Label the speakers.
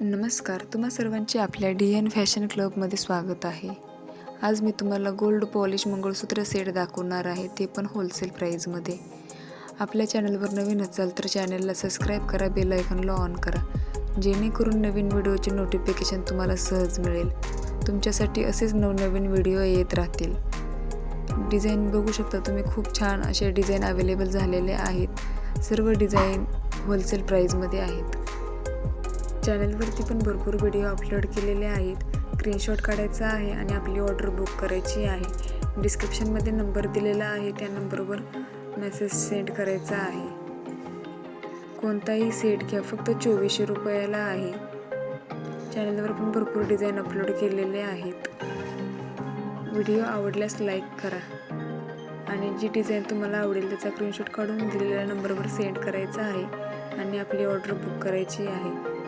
Speaker 1: नमस्कार तुम्हा सर्वांचे आपल्या डी एन फॅशन क्लबमध्ये स्वागत आहे. आज मी तुम्हाला गोल्ड पॉलिश मंगळसूत्र सेट दाखवणार आहे ते पण होलसेल प्राईजमध्ये आपल्या चॅनलवर नवीन असाल तर चॅनलला सबस्क्राईब करा बेल आयकॉनला ऑन करा. जेणेकरून नवीन व्हिडिओचे नोटिफिकेशन तुम्हाला सहज मिळेल. तुमच्यासाठी असेच नवनवीन व्हिडिओ येत राहतील. डिझाईन बघू शकता तुम्ही खूप छान असे डिझाईन अवेलेबल झालेले आहेत. सर्व डिझाईन होलसेल प्राईजमध्ये आहेत. चॅनलवरती पण भरपूर व्हिडिओ अपलोड केलेले आहेत. स्क्रीनशॉट काढायचा आहे आणि आपली ऑर्डर बुक करायची आहे. डिस्क्रिप्शनमध्ये नंबर दिलेला आहे. त्या नंबरवर मेसेज सेंड करायचा आहे. कोणताही सेट घ्या फक्त चोवीसशे रुपयाला आहे. चॅनलवर पण भरपूर डिझाईन अपलोड केलेले आहेत. व्हिडिओ आवडल्यास लाईक करा. आणि जी डिझाईन तुम्हाला आवडेल त्याचा स्क्रीनशॉट काढून दिलेल्या नंबरवर सेंड करायचा आहे. आणि आपली ऑर्डर बुक करायची आहे.